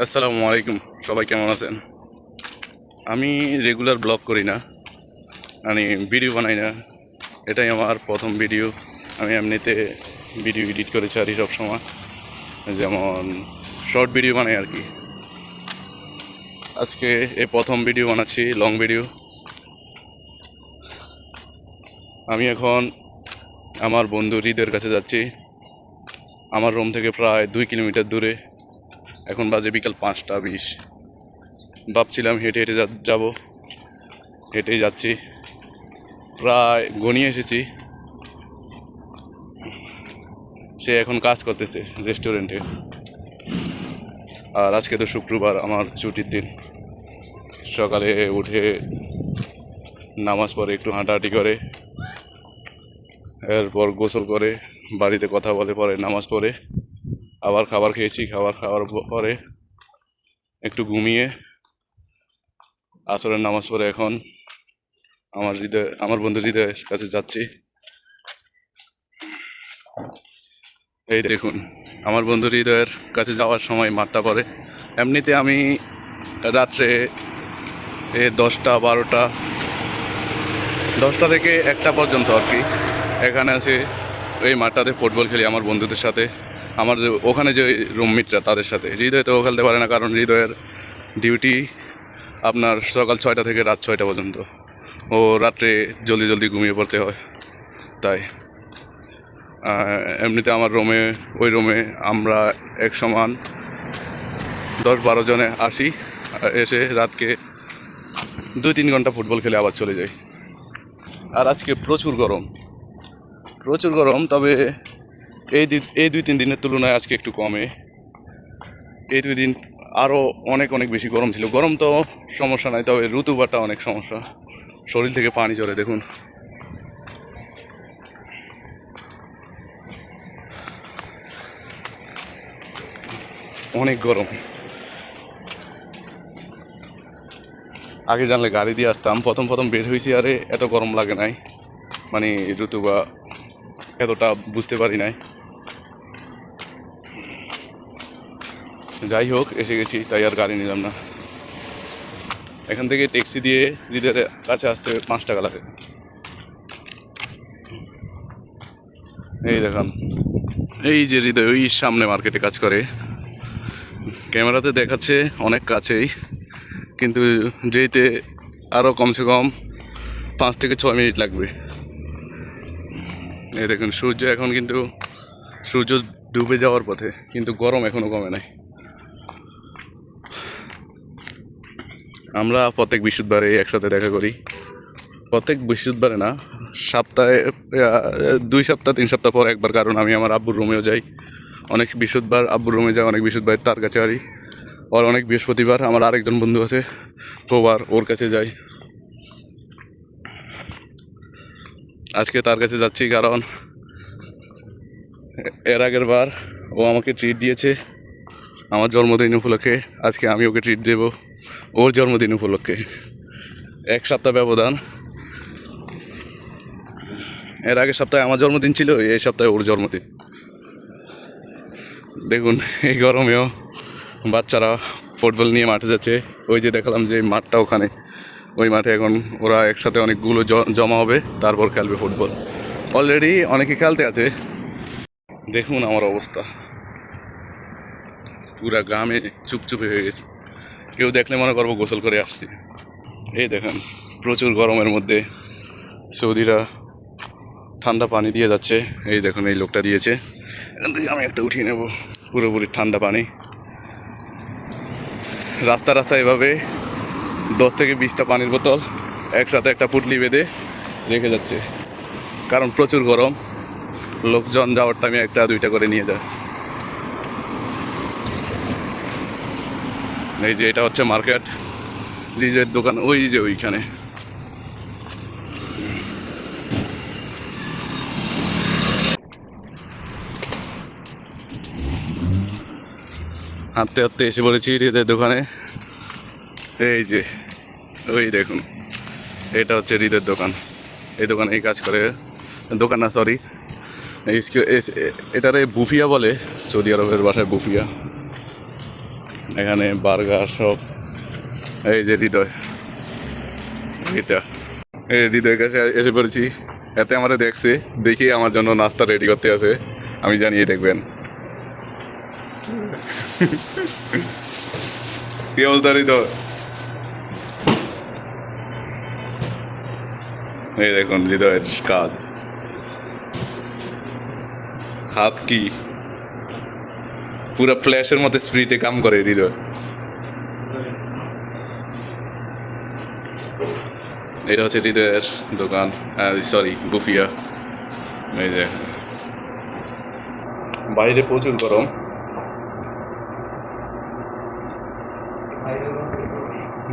আসসালামু আলাইকুম। সবাই কেমন আছেন? আমি রেগুলার ব্লগ করি না। আমি ভিডিও বানাই না। এটাই আমার প্রথম ভিডিও। আমি এমনিতে ভিডিও এডিট করে ছাড়ি সব সময় যেমন শর্ট ভিডিও বানাই আর কি। আজকে এই প্রথম ভিডিও বানাচ্ছি, লং ভিডিও। আমি এখন আমার বন্ধু হৃদের কাছে যাচ্ছি। আমার রুম থেকে প্রায় দুই কিলোমিটার দূরে। এখন বাজে বিকাল পাঁচটা, বিশ। ভাবছিলাম হেঁটে হেঁটে যাব। হেঁটেই যাচ্ছি। প্রায় গনিয়ে এসেছি। সে এখন কাজ করতেছে রেস্টুরেন্টে। আর আজকে তো শুক্রবার, আমার ছুটির দিন। সকালে উঠে নামাজ পড়ে, একটু হাঁটাহাঁটি করে। এরপর গোসল করে, বাড়িতে কথা বলে, পরে নামাজ পড়ে। আবার খাবার খেয়েছি, খাবার খাওয়ার পরে একটু ঘুমিয়ে আসরের নামাজ পড়ে এখন আমার হৃদয়, আমার বন্ধু হৃদয়ের কাছে যাচ্ছি। এই দেখুন, আমার বন্ধু হৃদয়ের কাছে যাওয়ার সময় মাঠটা পড়ে। এমনিতে আমি রাত্রে এ দশটা, বারোটা, দশটা থেকে একটা পর্যন্ত আর কি। এখানে আছে এই মাঠটাতে ফুটবল খেলি আমার বন্ধুদের সাথে। আমার যে ওখানে যে রুমমেটরা তাদের সাথে। হৃদয় তো খেলতে পারে না, কারণ হৃদয়ের ডিউটি আপনার সকাল ছয়টা থেকে রাত ছয়টা পর্যন্ত। ও রাত্রে জলদি জলদি ঘুমিয়ে পড়তে হয়। তাই এমনিতে আমার রুমে ওই রুমে আমরা এক সমান দশ বারো জনে আসি, এসে রাতকে দুই তিন ঘণ্টা ফুটবল খেলে আবার চলে যাই। আর আজকে প্রচুর গরম। প্রচুর গরম, তবে এই এই দুই, তিন দিনের তুলনায় আজকে একটু কমে। এই দুই দিন আরও অনেক অনেক বেশি গরম ছিল। গরম তো সমস্যা নাই, তবে ঋতুবারটা অনেক সমস্যা। শরীর থেকে পানি ঝরে, দেখুন। অনেক গরম। আগে জানলে গাড়ি দিয়ে আসতাম, প্রথম প্রথম বের হয়েছি আরে এত গরম লাগে নাই। মানে ঋতু বা এতটা বুঝতে পারি নাই। যাই হোক, এসে গেছি, তাই আর গাড়ি নিলাম না। এখান থেকে ট্যাক্সি দিয়ে হৃদের কাছে আসতে পাঁচ টাকা লাগে। এই দেখান, এই যে হৃদয়, ওই সামনে মার্কেটে কাজ করে। ক্যামেরাতে দেখাচ্ছে অনেক কাছেই, কিন্তু যেতে আরও কমসে কম পাঁচ থেকে ছয় মিনিট লাগবে। এই দেখুন, সূর্য এখন কিন্তু, সূর্য ডুবে যাওয়ার পথে, কিন্তু গরম এখনও কমে নাই। আমরা প্রত্যেক বৃহস্পতিবারে একসাথে দেখা করি। প্রত্যেক বৃহস্পতিবারে না, সপ্তাহে দুই সপ্তাহ, তিন সপ্তাহ পর একবার, কারণ আমি আমার আব্বুর রুমেও যাই। অনেক বৃহস্পতিবার আব্বুর রুমে যাই, অনেক বৃহস্পতিবার তার কাছে আরি আর অনেক বৃহস্পতিবার আমার আরেকজন বন্ধু আছে প্রবার ওর কাছে যাই। আজকে তার কাছে যাচ্ছি কারণ এর আগের বার ও আমাকে ট্রিট দিয়েছে। আমার জন্মদিন উপলক্ষে আজকে আমি ওকে ট্রিট দেব, ওর জন্মদিন উপলক্ষে। এক সপ্তাহ ব্যবধান। এর আগের সপ্তাহে আমার জন্মদিন ছিল, এই সপ্তাহে ওর জন্মদিন। দেখুন, এই গরমেও বাচ্চারা ফুটবল নিয়ে মাঠে যাচ্ছে। ওই যে দেখালাম যে মাঠটা ওখানে, ওই মাঠে এখন ওরা একসাথে অনেকগুলো জমা হবে, তারপর খেলবে ফুটবল। অলরেডি অনেকে খেলতে আছে। দেখুন আমার অবস্থা। পুরা গ্রামে চুপচুপে হয়ে গেছে। কেউ দেখলে মনে করব গোসল করে আসছি। এই দেখেন, প্রচুর গরমের মধ্যে সৌদিরা ঠান্ডা পানি দিয়ে যাচ্ছে। এই দেখুন, এই লোকটা দিয়েছে। এখান থেকে আমি একটা উঠিয়ে নেব, পুরোপুরি ঠান্ডা পানি। রাস্তা রাস্তা এভাবে দশ থেকে বিশটা পানির বোতল একসাথে একটা পুটলি বেঁধে রেখে যাচ্ছে। কারণ প্রচুর গরম, লোকজন যাওয়ার টাইমে একটা দুইটা করে নিয়ে যায়। এই যে এটা হচ্ছে মার্কেট, নিজের দোকান ওই যে ওইখানে। হাঁটতে হাঁটতে এসে পড়েছি হৃদের দোকানে। এই যে, ওই দেখুন, এটা হচ্ছে হৃদের দোকান। এই দোকানে এই কাজ করে, দোকান না সরি এটারে বুফিয়া বলে, সৌদি আরবের ভাষায় বুফিয়া। এখানে বার্গার সব এই যে হৃদয়। এটা। এই হৃদয়ের কাছে এসে পড়েছি। এতে আমাদের দেখছে। দেখি আমার জন্য নাস্তা রেডি করতে আছে। আমি জানিয়ে দেখবেন। কি অবস্থা হৃদয়? এই দেখুন, হৃদয়ের কাজ। হাত কি? পুরো ফ্ল্যাশের মধ্যে স্প্রিতে কাম করে, হৃদয়। এটা হচ্ছে হৃদয়ের দোকান সরি গুফিয়া। এই যে। বাইরে প্রচুর গরম।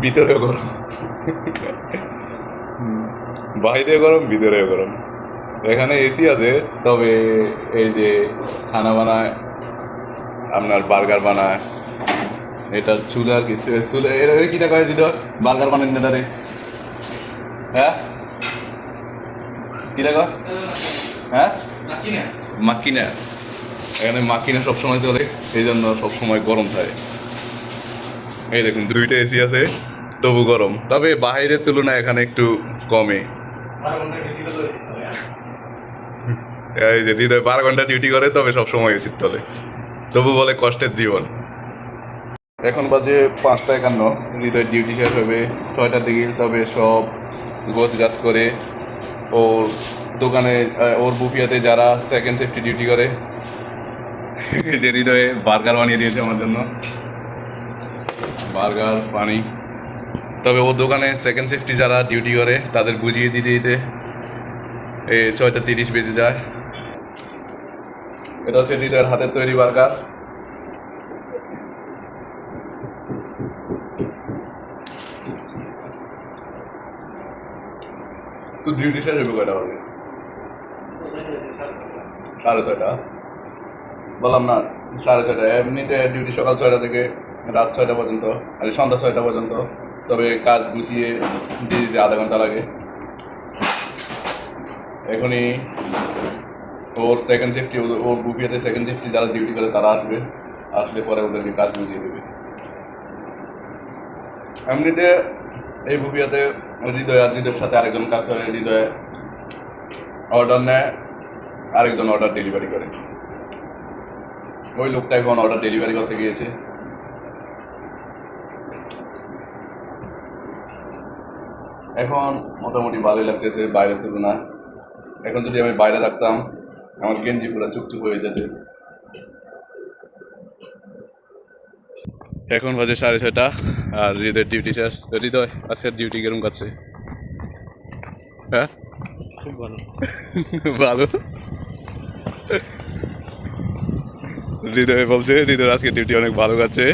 ভিতরে গরম। বাইরে গরম ভিতরে গরম। এখানে এসি আছে, তবে এই যে খানা বানায় আপনার বার্গার বানায়। এটার চুলার কিছু চুলা এর কিটা কয়ে দিত বার্গার বানান এটারে হ্যাঁ? কিটা কয় হ্যাঁ? মাকিনা এখানে মাকিনা সবসময় চলে এই জন্য সবসময় গরম থাকে। এই দেখুন দুইটা এসি আছে তবু গরম। তবে বাইরের তুলনায় এখানে একটু কমে। এই যে হৃদয় বারো ঘণ্টা ডিউটি করে তবে সবসময় এসির তলে। তবু বলে কষ্টের জীবন। এখন বাজে পাঁচটা একান্ন হৃদয় ডিউটি শেষ হবে, ছয়টার দিকে তবে সব গোছ গাছ করে। ওর দোকানে ওর বুফিয়াতে যারা সেকেন্ড সেফটি ডিউটি করে যে হৃদয়ে বার্গার বানিয়ে দিয়েছে আমার জন্য। বার্গার, পানি। তবে ওর দোকানে সেকেন্ড সেফটি যারা ডিউটি করে, তাদের বুঝিয়ে দিতে দিতে ছয়টা তিরিশ বেজে যায়। এটা হচ্ছে হৃদয়ের হাতের তৈরি বার্গার। ডিউটি হবে সাড়ে বললাম না, সাড়ে এমনিতে ডিউটি সকাল ছয়টা থেকে রাত ছয়টা পর্যন্ত, আর সন্ধ্যা ছয়টা পর্যন্ত। তবে কাজ গুছিয়ে দিয়ে দিতে আধা ঘণ্টা লাগে। এখনই ওর সেকেন্ড শিফটি ওর বুফিয়াতে সেকেন্ড শিফটি যারা ডিউটি করে তারা আসবে। আসলে পরে ওদেরকে কাজ বুঝিয়ে দেবে। এমনিতে এই বুফিয়াতে হৃদয় আর হৃদয়ের সাথে আরেকজন কাজ করে, হৃদয় অর্ডার নেয়, আরেকজন অর্ডার ডেলিভারি করে। ওই লোকটা এখন অর্ডার ডেলিভারি করতে গিয়েছে। এখন মোটামুটি ভালোই লাগতেছে বাইরের তুলনায় এখন যদি আমি বাইরে থাকতাম আমার গেঞ্জি পুরো চুপচুপ হয়ে যেত। এখন বাজে সাড়ে ছয়টা আর হৃদয়ের ডিউটি শেষ হৃদয় আজকের ডিউটি কিরম কাটছে? হ্যাঁ? খুব ভালো। ভালো? হৃদয় বলছে হৃদয় আজকে ডিউটি অনেক ভালো কাছে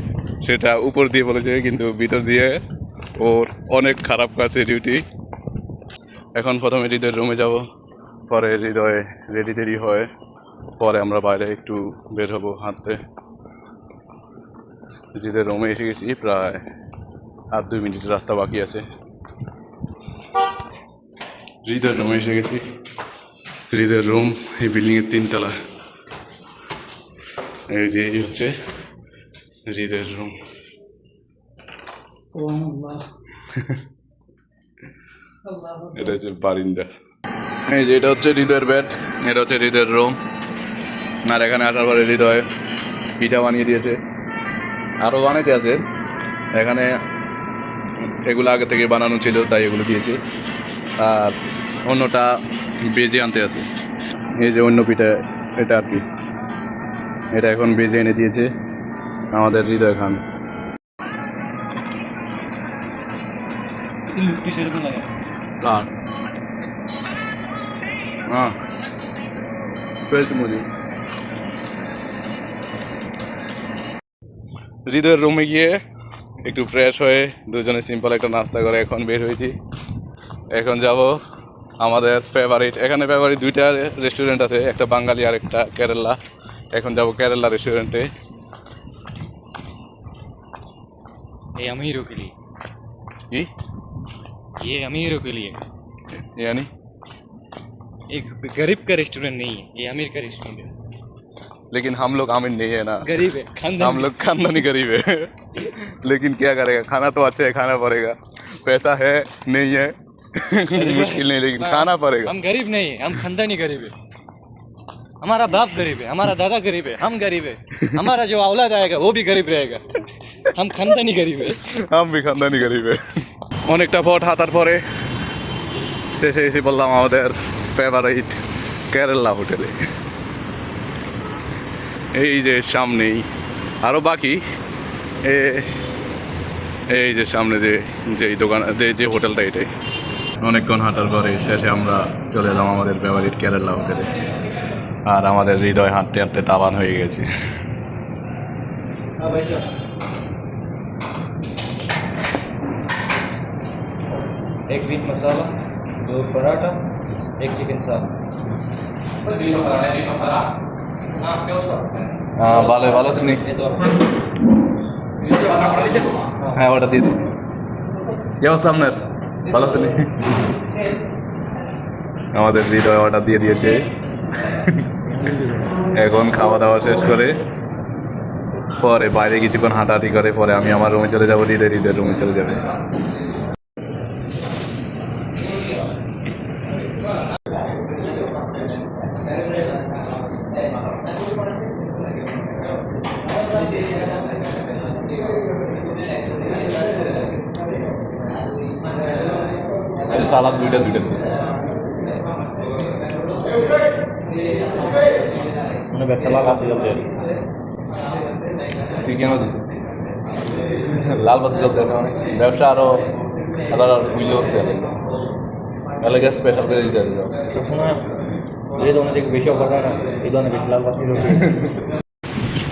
সেটা উপর দিয়ে বলেছে কিন্তু ভিতর দিয়ে ওর অনেক খারাপ কাছে ডিউটি এখন প্রথমে হৃদয়ের রুমে যাব। পরে হৃদয়ে রেডি টেডি হয় পরে আমরা বাইরে একটু বের হব হাঁটতে। হৃদয়ের রুমে এসে গেছি প্রায় আর দুই মিনিট রাস্তা বাকি আছে। হৃদয়ের রুমে এসে গেছি। হৃদয়ের রুম এই বিল্ডিংয়ের তিনতলা। এই যে এই হচ্ছে হৃদয়ের রুম এটা হচ্ছে বারিন্দা। এই যে এটা হচ্ছে হৃদয়ের বেড এটা হচ্ছে হৃদয়ের রুম আর এখানে আসার পরে হৃদয় পিঠা বানিয়ে দিয়েছে। আরও বানাইতে আছে। এখানে এগুলো আগে থেকে বানানো ছিল তাই এগুলো দিয়েছে। আর অন্যটা বেজে আনতে আছে। এই যে অন্য পিঠা এটা আর কি। এটা এখন বেজে এনে দিয়েছে আমাদের হৃদয় খান। লুকটি সেরকম লাগে? কার হ্যাঁ পেস্ট মুড়ি হৃদয়ের রুমে গিয়ে একটু ফ্রেশ হয়ে দুজনে সিম্পল একটা নাস্তা করে এখন বের হয়েছি এখন যাব আমাদের ফেভারিট এখানে ফেভারিট দুইটা রেস্টুরেন্ট আছে একটা বাঙালি আর একটা কেরালা এখন যাব কেরালা রেস্টুরেন্টে ये अमीरों के लिए কি ये अमीरों के लिए यानी एक गरीब का रेस्टोरेंट नहीं है ये अमीर का रेस्टोरेंट है लेकिन हम लोग आमिर नहीं है ना गरीब है खानदान हम लोग खानदानी गरीब है लेकिन क्या करेगा खाना तो अच्छा है खाना पड़ेगा पैसा है नहीं है मुश्किल नहीं लेकिन खाना पड़ेगा हम गरीब नहीं है हम खानदानी गरीब है हमारा बाप गरीब है हमारा दादा गरीब है हम गरीब है हमारा जो औलाद आएगा वो भी गरीब रहेगा हम खानदानी गरीब है हम भी খানদানি গরিবে অনেকটা পথ হাঁটার পরে শেষে এসে বললাম আমাদের ফেভারিট কেরালা হোটেলে এই যে সামনেই। আরও বাকি? এই যে সামনে যে যে দোকান, যে হোটেলটা এটাই। অনেকক্ষণ হাঁটার পরে শেষে আমরা চলে এলাম আমাদের ফেভারিট কেরালা হোটেলে আর আমাদের হৃদয় হাঁটতে হাঁটতে তাবান হয়ে গেছে। হ্যাঁ এক মিনিট মশলা दो पराठा एक चिकन साग হ্যাঁ ভালো ভালো আছে নি হ্যাঁ ওটা দিয়ে দিচ্ছি কি অবস্থা আপনার ভালো আছেন আমাদের হৃদয় অর্ডার দিয়ে দিয়েছে এখন খাওয়া দাওয়া শেষ করে পরে বাইরে কিছুক্ষণ হাঁটাহাঁটি করে পরে আমি আমার রুমে চলে যাবো হৃদয় হৃদয়ের রুমে চলে যাবে সালাদ দুইটা দুইটা মানে ব্যবসা লাগাতে যাতে চিকেনও দিছে। লাল বাতি জ্বলতে হবে ব্যবসা আরও আলাদা মূল্য হচ্ছে। এলাকা স্পেশাল করে দিতে হবে। সবসময় এই ধরনের দেখে বেশি এই ধরনের বেশি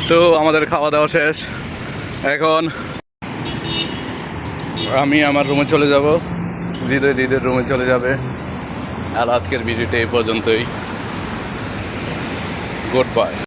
তো আমাদের খাওয়া দাওয়া শেষ। এখন আমি আমার রুমে চলে যাব। হৃদয় হৃদয়ের রুমে চলে যাবে। আর আজকের ভিডিওটা এই পর্যন্তই। Good bye